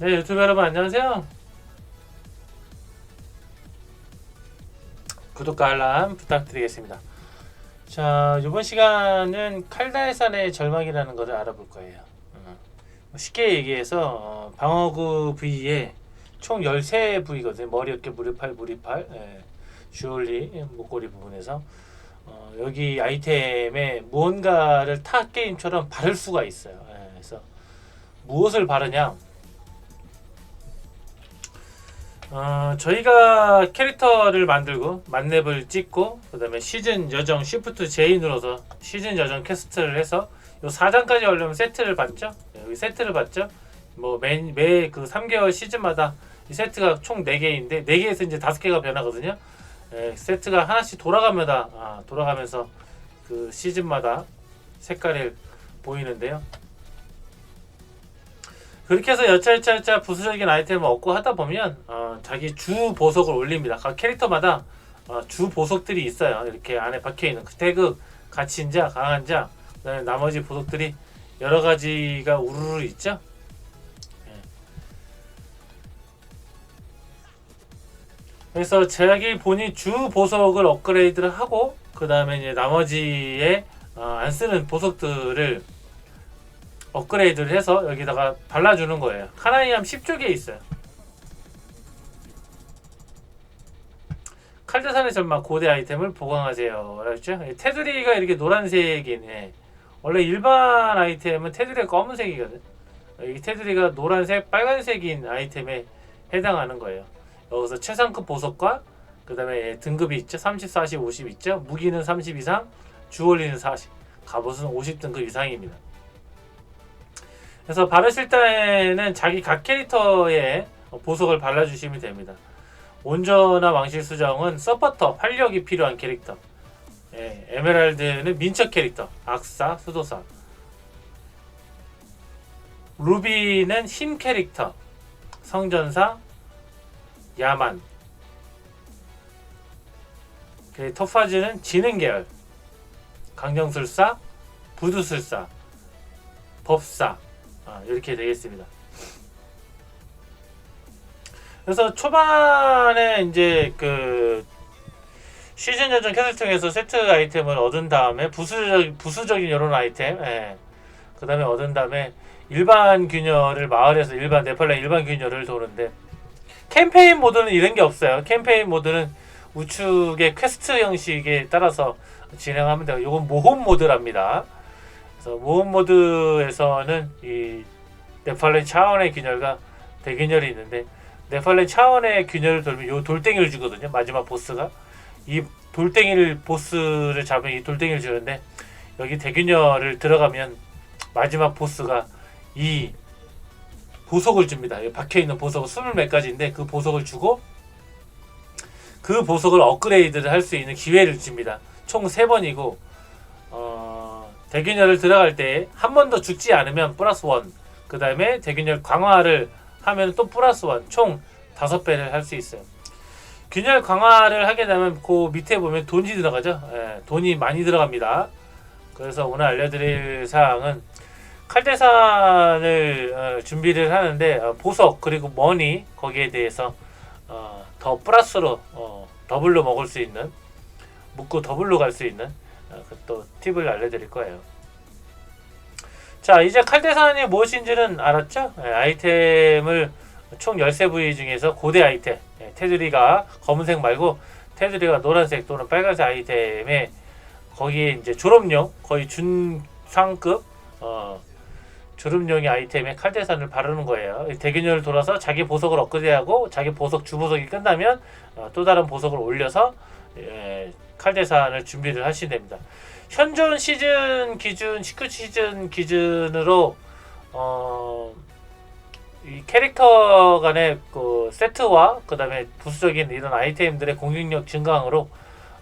네, 유튜브 여러분 안녕하세요. 구독과 알람 부탁드리겠습니다. 자, 이번 시간은 칼달산의 절망이라는 것을 알아볼 거예요. 어, 쉽게 얘기해서 어, 방어구 부위에 총 13부위거든요. 머리, 어깨, 무릎 팔, 무리팔, 예, 주얼리, 목걸이 부분에서 어, 여기 아이템에 무언가를 타 게임처럼 바를 수가 있어요. 예, 그래서 무엇을 바르냐? 어, 저희가 캐릭터를 만들고 만렙을 찍고 그다음에 시즌 여정 시프트 J 눌러서 시즌 여정 퀘스트를 해서 요 4장까지 하려면 세트를 받죠. 네, 여기 세트를 받죠. 뭐매매그 3개월 시즌마다 이 세트가 총 4개인데 4개에서 이제 5개가 변하거든요. 예, 세트가 하나씩 돌아가면서 아, 돌아가면서 그 시즌마다 색깔이 보이는데요. 그렇게 해서 여차여차 부수적인 아이템을 얻고 하다 보면 어, 자기 주 보석을 올립니다. 각 캐릭터마다 어, 주 보석들이 있어요. 이렇게 안에 박혀 있는 그 태그, 갇힌 자, 강한 자, 그다음에 나머지 보석들이 여러 가지가 우르르 있죠. 예. 그래서 자기 본인 주 보석을 업그레이드를 하고 그 다음에 이제 나머지에 어, 안 쓰는 보석들을 업그레이드를 해서 여기다가 발라주는 거예요. 카나이 함 10쪽에 있어요. 칼드산의 전막 고대 아이템을 보강하세요. 알았죠? 테두리가 이렇게 노란색이네. 원래 일반 아이템은 테두리가 검은색이거든. 여기 테두리가 노란색, 빨간색인 아이템에 해당하는 거예요. 여기서 최상급 보석과 그 다음에 등급이 있죠. 30, 40, 50 있죠. 무기는 30 이상, 주얼리는 40, 갑옷은 50등급 이상입니다. 그래서 바르실 때는 자기 각 캐릭터에 보석을 발라주시면 됩니다. 온전한 왕실 수정은 서포터, 활력이 필요한 캐릭터. 예, 에메랄드는 민첩 캐릭터, 악사, 수도사. 루비는 힘 캐릭터, 성전사, 야만. 그 터파즈는 지능 계열, 강정술사, 부두술사, 법사. 아, 이렇게 되겠습니다. 그래서 초반에 이제 그 시즌 여정 캐슬통에서 세트 아이템을 얻은 다음에 부수적 부수적인 이런 아이템, 예. 그 다음에 얻은 다음에 일반 균열을 마을에서 일반 네팔레 일반 균열을 도는데 캠페인 모드는 이런 게 없어요. 캠페인 모드는 우측의 퀘스트 형식에 따라서 진행하면 돼요. 이건 모험 모드랍니다. 그래서 모험 모드에서는 이 네팔렌 차원의 균열과 대균열이 있는데 네팔렌 차원의 균열을 돌면 요 돌덩이를 주거든요. 마지막 보스가 이 돌덩이를 보스를 잡으면 이 돌덩이를 주는데 여기 대균열을 들어가면 마지막 보스가 이 보석을 줍니다. 박혀 있는 보석은 스물 몇 가지인데 그 보석을 주고 그 보석을 업그레이드를 할 수 있는 기회를 줍니다. 총세 번이고 어, 대균열을 들어갈 때 한 번 더 죽지 않으면 플러스 원. 그 다음에 대균열 강화를 하면 또 플러스 원. 총 다섯 배를 할 수 있어요. 균열 강화를 하게 되면 그 밑에 보면 돈이 들어가죠. 예, 돈이 많이 들어갑니다. 그래서 오늘 알려드릴 사항은 칼대산을 어, 준비를 하는데 어, 보석 그리고 머니 거기에 대해서 어, 더 플러스로 어, 더블로 먹을 수 있는 묶고 더블로 갈 수 있는 또 팁을 알려드릴 거예요. 자 이제 칼대산이 무엇인지는 알았죠? 예, 아이템을 총 13 부위 중에서 고대 아이템 예, 테두리가 검은색 말고 테두리가 노란색 또는 빨간색 아이템에 거기에 이제 졸업용 거의 준상급 어, 졸업용의 아이템에 칼대산을 바르는 거예요. 이 대균열을 돌아서 자기 보석을 업그레이드하고 자기 보석 주보석이 끝나면 어, 또 다른 보석을 올려서 예, 칼대산을 준비를 하시면 됩니다. 현존 시즌 기준 19 시즌 기준으로 어, 이 캐릭터 간의 그 세트와 그 다음에 부수적인 이런 아이템들의 공격력 증강으로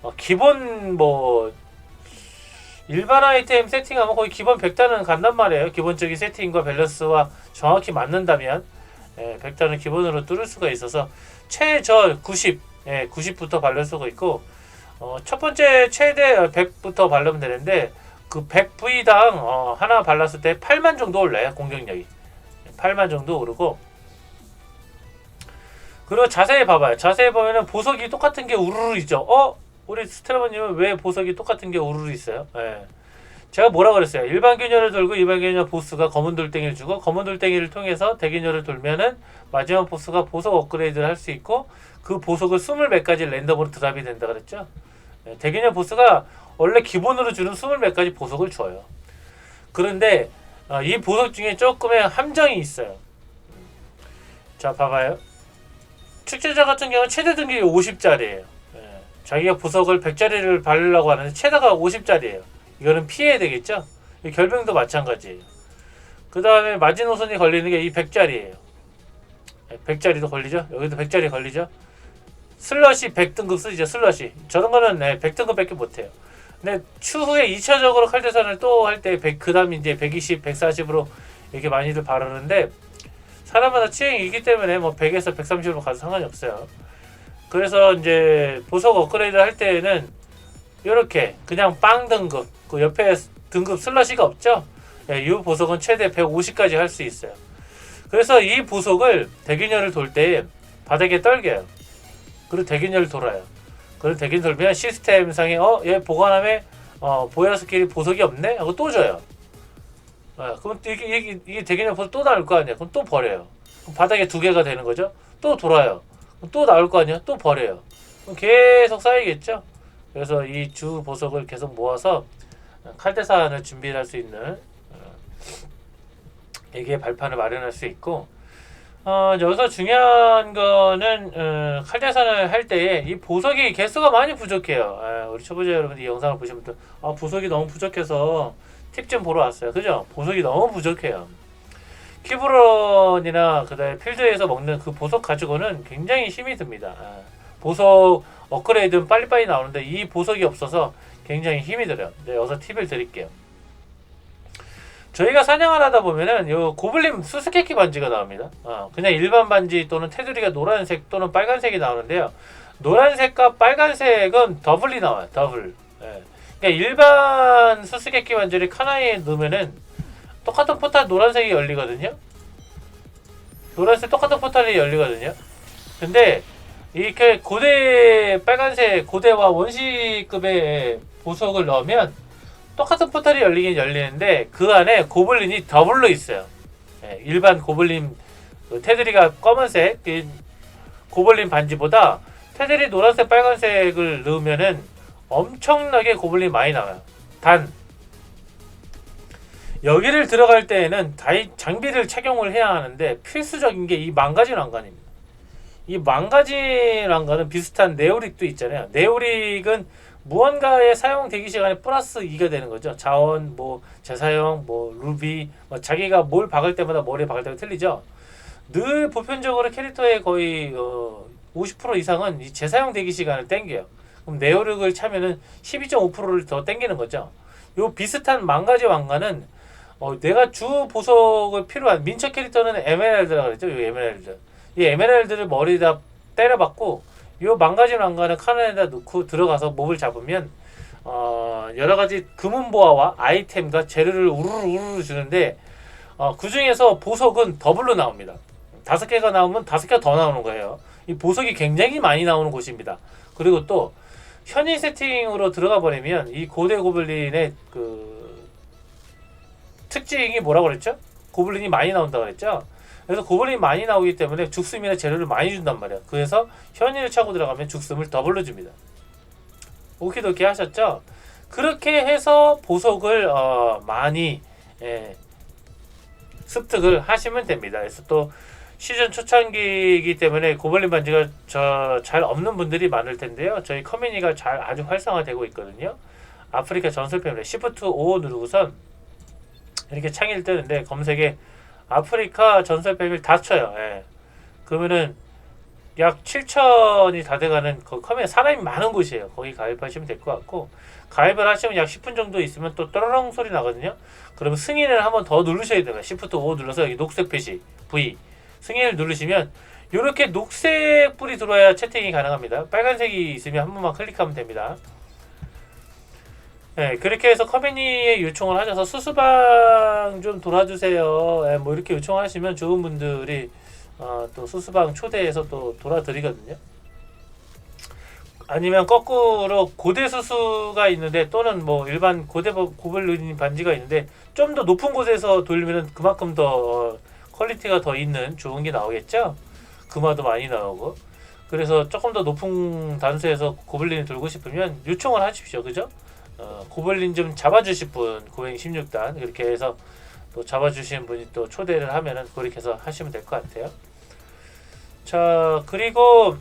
어, 기본 뭐 일반 아이템 세팅하면 거의 기본 100단은 간단 말이에요. 기본적인 세팅과 밸런스와 정확히 맞는다면 예, 100단은 기본으로 뚫을 수가 있어서 최저 90, 예, 90부터 바를 수가 있고 어, 첫 번째 최대 100부터 바르면 되는데 그 100V당 어, 하나 발랐을 때 8만 정도 올라요 공격력이 8만 정도 오르고 그리고 자세히 봐봐요. 자세히 보면은 보석이 똑같은 게 우르르 있죠. 어? 우리 스트라버님은 왜 보석이 똑같은 게 우르르 있어요? 예. 제가 뭐라 그랬어요? 일반 균열을 돌고 일반 균열 보스가 검은 돌덩이를 주고 검은 돌덩이를 통해서 대균열을 돌면은 마지막 보스가 보석 업그레이드를 할 수 있고 그 보석을 스물 몇 가지 랜덤으로 드랍이 된다 그랬죠? 예, 대균열 보스가 원래 기본으로 주는 스물 몇 가지 보석을 줘요. 그런데 어, 이 보석 중에 조금의 함정이 있어요. 자, 봐봐요. 축제자 같은 경우는 최대 등급이 50짜리예요. 자기가 보석을 100짜리를 바르려고 하는데 최다가 50짜리예요. 이거는 피해야 되겠죠? 이 결병도 마찬가지예요. 그 다음에 마지노선이 걸리는 게이 100짜리예요. 100짜리도 걸리죠? 여기도 100짜리 걸리죠? 슬러시 100등급 쓰죠, 슬러시. 저런 거는 네, 100등급 밖에 못해요. 근데 추후에 2차적으로 칼대선을 또 할 때, 그 다음 이제 120, 140으로 이렇게 많이들 바르는데, 사람마다 취향이 있기 때문에 뭐 100에서 130으로 가도 상관이 없어요. 그래서 이제 보석 업그레이드 할 때에는 이렇게 그냥 빵 등급, 그 옆에 등급 슬러시가 없죠? 예, 이 보석은 최대 150까지 할 수 있어요. 그래서 이 보석을 대균열을 돌 때 바닥에 떨겨요. 그리고 대균열을 돌아요. 그리고 대균 돌면 시스템상에 어, 얘 보관함에 어, 보여 스킬이 보석이 없네? 하고 또 줘요. 어, 그럼 또 이게, 이게, 이게 대균열 보석 또 나올 거 아니야? 그럼 또 버려요. 그럼 바닥에 두 개가 되는 거죠? 또 돌아요. 또 나올 거 아니야? 또 버려요. 그럼 계속 쌓이겠죠? 그래서 이 주 보석을 계속 모아서 칼대산을 준비할 수 있는 어, 이게 발판을 마련할 수 있고 어, 여기서 중요한 거는 어, 칼대산을 할 때에 이 보석이 개수가 많이 부족해요. 아, 우리 초보자 여러분이 이 영상을 보시면 또 아, 보석이 너무 부족해서 팁 좀 보러 왔어요. 그죠? 보석이 너무 부족해요. 키브런이나 그다음에 필드에서 먹는 그 보석 가지고는 굉장히 힘이 듭니다. 아, 보석 업그레이드는 빨리빨리 나오는데 이 보석이 없어서 굉장히 힘이 들어요. 네, 여기서 팁을 드릴게요. 저희가 사냥을 하다 보면은 요 고블린 수수께끼 반지가 나옵니다. 어, 그냥 일반 반지 또는 테두리가 노란색 또는 빨간색이 나오는데요. 노란색과 빨간색은 더블이 나와요. 더블. 예. 그러니까 일반 수수께끼 반지를 카나이에 넣으면은 똑같은 포탈 노란색이 열리거든요. 노란색 똑같은 포탈이 열리거든요. 근데 이렇게 고대 빨간색 고대와 원시급의 보석을 넣으면 똑같은 포탈이 열리긴 열리는데 그 안에 고블린이 더블로 있어요. 예, 일반 고블린 그 테두리가 검은색 그 고블린 반지보다 테두리 노란색 빨간색을 넣으면은 엄청나게 고블린 많이 나와요. 단 여기를 들어갈 때에는 장비를 착용을 해야 하는데 필수적인 게 이 망가진 왕관입니다. 이 왕관은 비슷한 네오릭도 있잖아요. 네오릭은 무언가의 사용 대기 시간에 플러스 2가 되는 거죠. 자원, 뭐 재사용, 뭐 루비, 뭐 자기가 뭘 박을 때마다 머리에 박을 때가 틀리죠. 늘 보편적으로 캐릭터의 거의 어, 50% 이상은 이 재사용 대기 시간을 땡겨요. 그럼 네오릭을 차면은 12.5%를 더 땡기는 거죠. 요 비슷한 망가지 왕관은 어, 내가 주 보석을 필요한 민첩 캐릭터는 에메랄드라 그랬죠. 요 에메랄드. 이 에메랄드를 머리에다 때려박고 요 망가진 왕관을 칸에다 넣고 들어가서 몹을 잡으면 어, 여러 가지 금은 보화와 아이템과 재료를 우르르 우르르 주는데 어, 그 중에서 보석은 더블로 나옵니다. 다섯 개가 나오면 다섯 개가 더 나오는 거예요. 이 보석이 굉장히 많이 나오는 곳입니다. 그리고 또 현인 세팅으로 들어가 버리면 이 고대 고블린의 그 특징이 뭐라고 그랬죠? 고블린이 많이 나온다고 그랬죠? 그래서 고블린이 많이 나오기 때문에 죽숨이나 재료를 많이 준단 말이야. 그래서 현인을 차고 들어가면 죽숨을 더블로 줍니다. 오키도키 하셨죠? 그렇게 해서 보석을 어, 많이 예, 습득을 하시면 됩니다. 그래서 또 시즌 초창기이기 때문에 고블린 반지가 저 잘 없는 분들이 많을 텐데요. 저희 커뮤니티가 잘 아주 활성화되고 있거든요. 아프리카 전설 패밀리 시프트 5 누르고선 이렇게 창일 뜨는데 검색에 아프리카 전설 패밀리 다 쳐요. 예. 그러면은 약 7천이 다 돼가는 그 커뮤니티 사람이 많은 곳이에요. 거기 가입하시면 될 것 같고 가입을 하시면 약 10분 정도 있으면 또 떠러렁 소리 나거든요. 그러면 승인을 한번 더 누르셔야 돼요. 시프트 5 눌러서 여기 녹색 표시 V 승인을 누르시면 이렇게 녹색 불이 들어야 채팅이 가능합니다. 빨간색이 있으면 한 번만 클릭하면 됩니다. 네, 그렇게 해서 커뮤니에 요청을 하셔서 수수방 좀 돌아주세요. 네, 뭐 이렇게 요청하시면 좋은 분들이 어, 또 수수방 초대해서 또 돌아드리거든요. 아니면 거꾸로 고대 수수가 있는데 또는 뭐 일반 고대 버- 고블린 반지가 있는데 좀 더 높은 곳에서 돌리면 그만큼 더 어, 퀄리티가 더 있는 좋은 게 나오겠죠. 금화도 많이 나오고 그래서 조금 더 높은 단수에서 고블린을 돌고 싶으면 요청을 하십시오. 그죠? 어, 고블린 좀 잡아주실 분 고행 16단 이렇게 해서 또 잡아주시는 분이 또 초대를 하면은 그렇게 해서 하시면 될 것 같아요. 자 그리고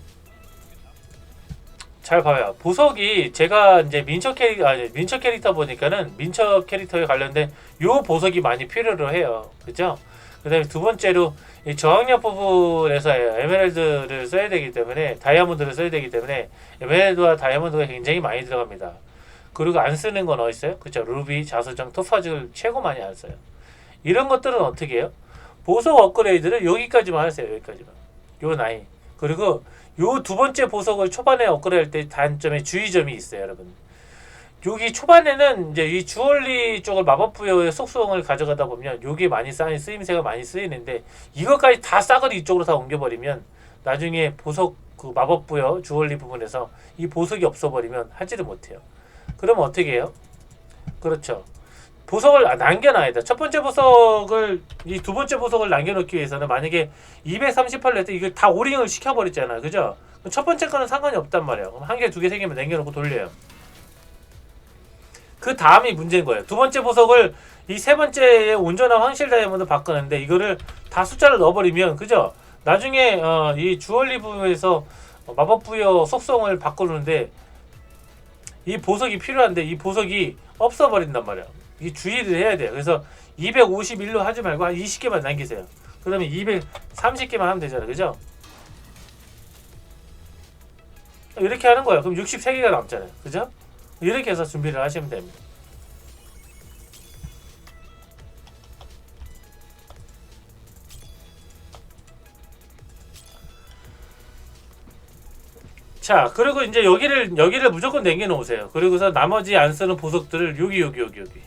잘 봐요. 보석이 제가 이제 민첩 캐릭 아니 민첩 캐릭터 보니까는 민첩 캐릭터에 관련된 요 보석이 많이 필요로 해요. 그죠? 그다음에 두 번째로 이 저항력 부분에서 에메랄드를 써야 되기 때문에 다이아몬드를 써야 되기 때문에 에메랄드와 다이아몬드가 굉장히 많이 들어갑니다. 그리고 안 쓰는 건 어디 있어요? 그죠? 루비, 자수정, 토파즈를 최고 많이 안 써요. 이런 것들은 어떻게 해요? 보석 업그레이드를 여기까지만 하세요. 여기까지만. 요 나이. 그리고 요 두 번째 보석을 초반에 업그레이드 할 때 단점에 주의점이 있어요, 여러분. 여기 초반에는 이제 이 주얼리 쪽을 마법 부여의 속성을 가져가다 보면 요게 많이 쌓인 쓰임새가 많이 쓰이는데 이것까지 다 싸그리 이쪽으로 다 옮겨버리면 나중에 보석 그 마법 부여 주얼리 부분에서 이 보석이 없어버리면 하지를 못해요. 그러면 어떻게 해요? 그렇죠. 보석을 아, 남겨놔야 돼. 첫 번째 보석을 이 두 번째 보석을 남겨놓기 위해서는 만약에 238로 했을 때 이걸 다 오링을 시켜버렸잖아요. 그죠? 그럼 첫 번째 거는 상관이 없단 말이에요. 그럼 한 개, 두 개, 세 개만 남겨놓고 돌려요. 그 다음이 문제인 거예요. 두 번째 보석을 이 세 번째에 온전한 황실 다이아몬드 바꾸는데 이거를 다 숫자를 넣어버리면 그죠? 나중에 어, 이 주얼리 부에서 마법 부여 속성을 바꾸는데 이 보석이 필요한데 이 보석이 없어버린단 말이야. 이 주의를 해야 돼요. 그래서 251로 하지 말고 한 20개만 남기세요. 그러면 230개만 하면 되잖아요. 그죠? 이렇게 하는 거예요. 그럼 63개가 남잖아요. 그죠? 이렇게 해서 준비를 하시면 됩니다. 자, 그리고 이제 여기를 여기를 무조건 남겨 놓으세요. 그리고서 나머지 안 쓰는 보석들을 여기 여기 여기 여기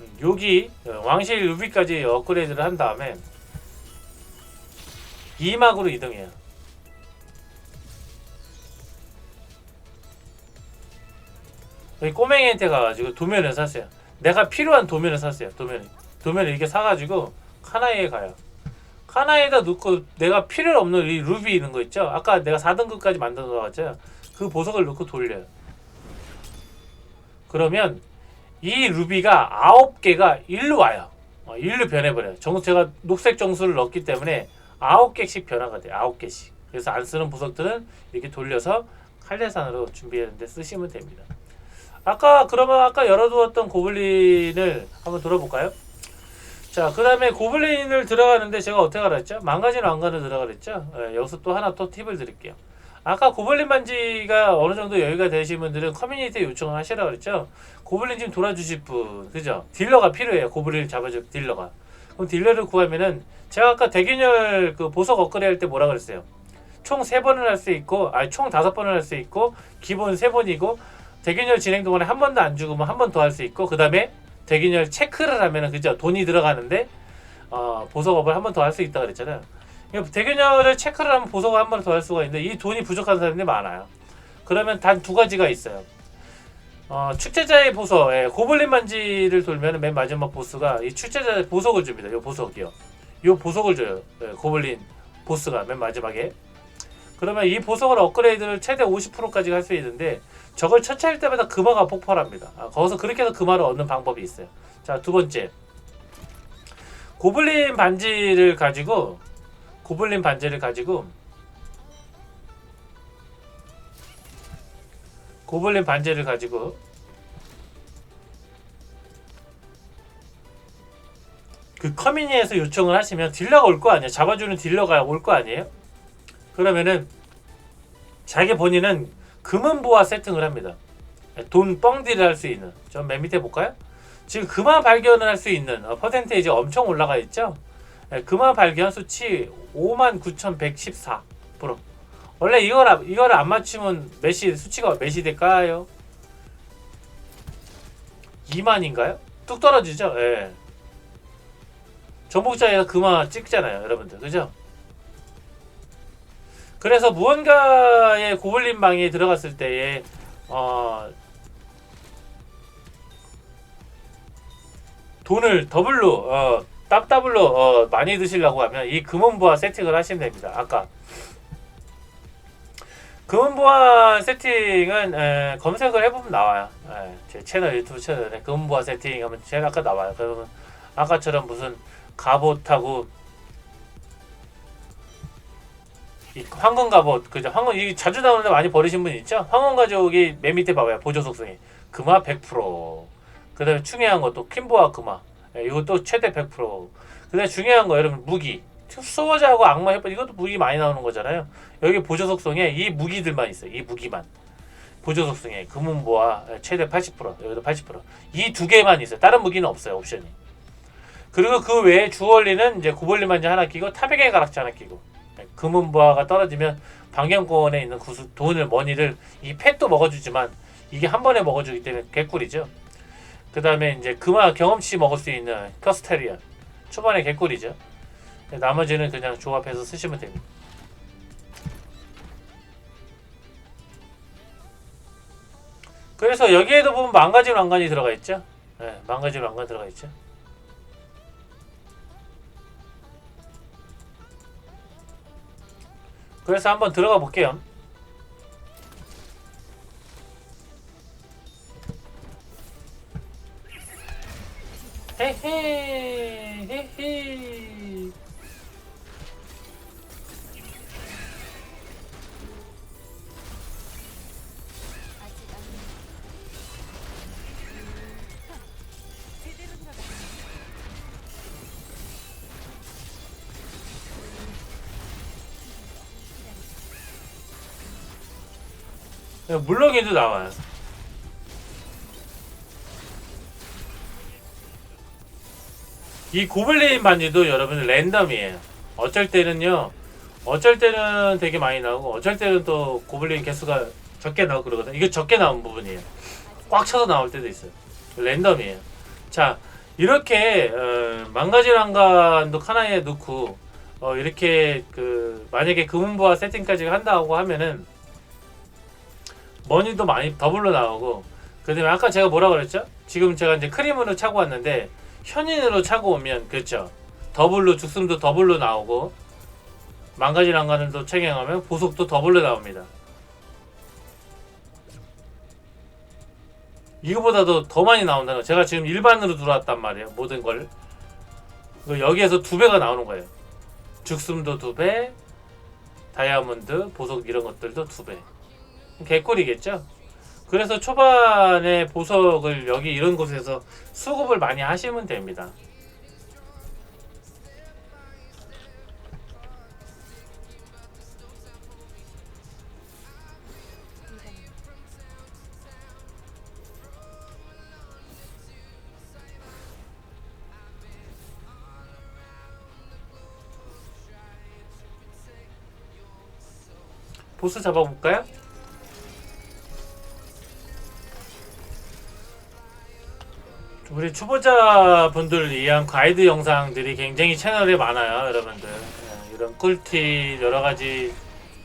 음, 여기 어, 왕실 루비까지 업그레이드를 한 다음에 이막으로 이동해요. 여기 꼬맹이한테 가가지고 도면을 사세요. 내가 필요한 도면을 사세요. 도면 도면을 이렇게 사가지고 카나이에 가요. 카나에다 넣고 내가 필요 없는 이 루비 있는 거 있죠? 아까 내가 4등급까지 만들어 놨잖아요. 그 보석을 넣고 돌려요. 그러면 이 루비가 9개가 일로 와요. 어, 일로 변해버려요. 정, 제가 녹색 정수를 넣기 때문에 9개씩 변화가 돼요. 9개씩. 그래서 안 쓰는 보석들은 이렇게 돌려서 칼레산으로 준비했는데 쓰시면 됩니다. 아까 그러면 아까 열어두었던 고블린을 한번 돌아볼까요? 자, 그 다음에 고블린을 들어가는데 제가 어떻게 알았죠? 망가진 왕관을 들어가랬죠? 예, 여기서 또 하나 또 팁을 드릴게요. 아까 고블린 반지가 어느 정도 여유가 되신 분들은 커뮤니티에 요청을 하시라 그랬죠? 고블린 좀 돌아주실 분, 그죠? 딜러가 필요해요. 고블린을 잡아줄 딜러가. 그럼 딜러를 구하면은 제가 아까 대균열 그 보석 업그레이드 할때 뭐라 그랬어요? 총 세번을 할 수 있고, 아니 총 다섯 번을 할 수 있고, 기본 세번이고 대균열 진행 동안에 한 번도 안 죽으면 한 번 더 할 수 있고, 그 다음에 대균열 체크를 하면은 그죠? 돈이 들어가는데 어, 보석업을 한 번 더 할 수 있다 그랬잖아요. 그러니까 대균열을 체크를 하면 보석을 한 번 더 할 수가 있는데 이 돈이 부족한 사람들이 많아요. 그러면 단 두 가지가 있어요. 어, 축제자의 보석, 예, 고블린 반지를 돌면 맨 마지막 보스가 이 축제자의 보석을 줍니다. 요 보석이요. 요 보석을 줘요. 예, 고블린 보스가 맨 마지막에. 그러면 이 보석을 업그레이드를 최대 50%까지 할 수 있는데 저걸 처치할 때마다 금화가 폭발합니다. 아, 거기서 그렇게 해서 금화를 얻는 방법이 있어요. 자, 두 번째. 고블린 반지를 가지고 고블린 반지를 가지고 고블린 반지를 가지고 그 커뮤니에서 요청을 하시면 딜러가 올 거 아니에요. 잡아주는 딜러가 올 거 아니에요. 그러면은 자기 본인은 금은보화 세팅을 합니다. 돈 뻥딜을 할수 있는. 좀 맨 밑에 볼까요? 지금 금화 발견을 할 수 있는 어, 퍼센테이지 엄청 올라가 있죠. 예, 금화 발견 수치 59,114%. 원래 이걸 안- 이거를 안 맞추면 몇이 수치가 몇이 될까요? 2만인가요? 뚝 떨어지죠. 예. 정복자에서 금화 찍잖아요, 여러분들. 그죠? 그래서 무언가의 고블린 방에 들어갔을 때에 어 돈을 더블로 어 답답블로 어 많이 드시려고 하면 이 금은보화 세팅을 하시면 됩니다. 아까 금은보화 세팅은 에, 검색을 해보면 나와요. 에, 제 채널 유튜브 채널에 금은보화 세팅 하면 제일 아까 나와요. 그러면 아까처럼 무슨 갑옷하고 황금 갑옷 그죠? 황금 이 자주 나오는데 많이 버리신 분 있죠? 황금 가족이 맨 밑에 봐봐요. 보조 속성이 금화 100%. 그다음에 중요한 것도 킴보아 금화. 예, 이것도 최대 100%. 그다음에 중요한 거 여러분 무기. 수호자하고 악마 해법 이것도 무기 많이 나오는 거잖아요. 여기 보조 속성에 이 무기들만 있어요. 이 무기만. 보조 속성에 금은보아 최대 80% 여기도 80%이 두 개만 있어요. 다른 무기는 없어요. 옵션이. 그리고 그 외에 주얼리는 이제 반지 하나 끼고 타백의 가락지 하나 끼고 네, 금은보아가 떨어지면 방향권에 있는 구수 돈을 머니를 이 펫도 먹어주지만 이게 한 번에 먹어주기 때문에 개꿀이죠. 그 다음에 이제 금화 경험치 먹을 수 있는 커스테리언 초반에 개꿀이죠. 나머지는 그냥 조합해서 쓰시면 됩니다. 그래서 여기에도 보면 망가진 왕관이 들어가 있죠. 네, 망가진 왕관 들어가 있죠. 그래서 한번 들어가 볼게요. 헤헤 헤헤 물렁이도 나와요. 이 고블린 반지도 여러분 랜덤이에요. 어쩔 때는요, 어쩔 때는 되게 많이 나오고, 어쩔 때는 또 고블린 개수가 적게 나오고 그러거든요. 이거 적게 나온 부분이에요. 꽉 차서 나올 때도 있어요. 랜덤이에요. 자, 이렇게 어, 망가진 왕관도 하나에 넣고 어, 이렇게 그 만약에 금은보화 세팅까지 한다고 하면은 머니도 많이 더블로 나오고 그다음에 아까 제가 뭐라 그랬죠? 지금 제가 이제 크림으로 차고 왔는데 현인으로 차고 오면 그렇죠. 더블로 죽음도 더블로 나오고 왕관을 또 착용하면 보석도 더블로 나옵니다. 이거보다도 더 많이 나온다는 거. 제가 지금 일반으로 들어왔단 말이에요. 모든 걸. 그리고 여기에서 두 배가 나오는 거예요. 죽음도 두 배, 다이아몬드, 보석 이런 것들도 두 배. 개꿀이겠죠? 그래서 초반에 보석을 여기 이런 곳에서 수급을 많이 하시면 됩니다. 이건 보스 잡아볼까요? 우리 초보자 분들 위한 가이드 영상들이 굉장히 채널에 많아요, 여러분들. 예, 이런 꿀팁 여러 가지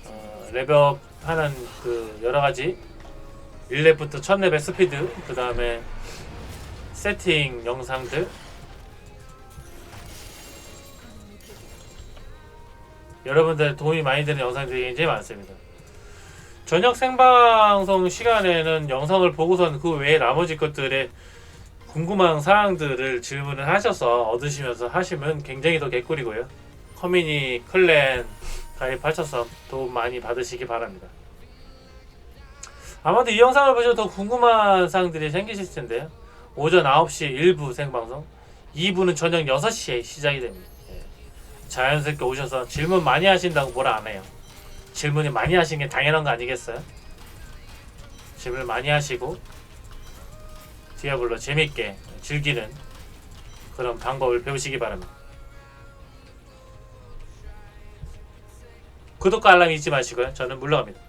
어, 레벨업 하는 그 여러 가지 1렙부터 1000렙의 스피드, 그 다음에 세팅 영상들, 여러분들 도움이 많이 되는 영상들이 굉장히 많습니다. 저녁 생방송 시간에는 영상을 보고선 그 외에 나머지 것들에 궁금한 사항들을 질문을 하셔서 얻으시면서 하시면 굉장히 더 개꿀이고요. 커뮤니 클랜 가입하셔서 도움 많이 받으시기 바랍니다. 아마도 이 영상을 보셔서 더 궁금한 사항들이 생기실 텐데요. 오전 9시 1부 생방송, 2부는 저녁 6시에 시작이 됩니다. 예. 자연스럽게 오셔서 질문 많이 하신다고 뭐라 안 해요. 질문이 많이 하신 게 당연한 거 아니겠어요? 질문 많이 하시고 디아블로 재밌게 즐기는 그런 방법을 배우시기 바랍니다. 구독과 알람 잊지 마시고요. 저는 물러갑니다.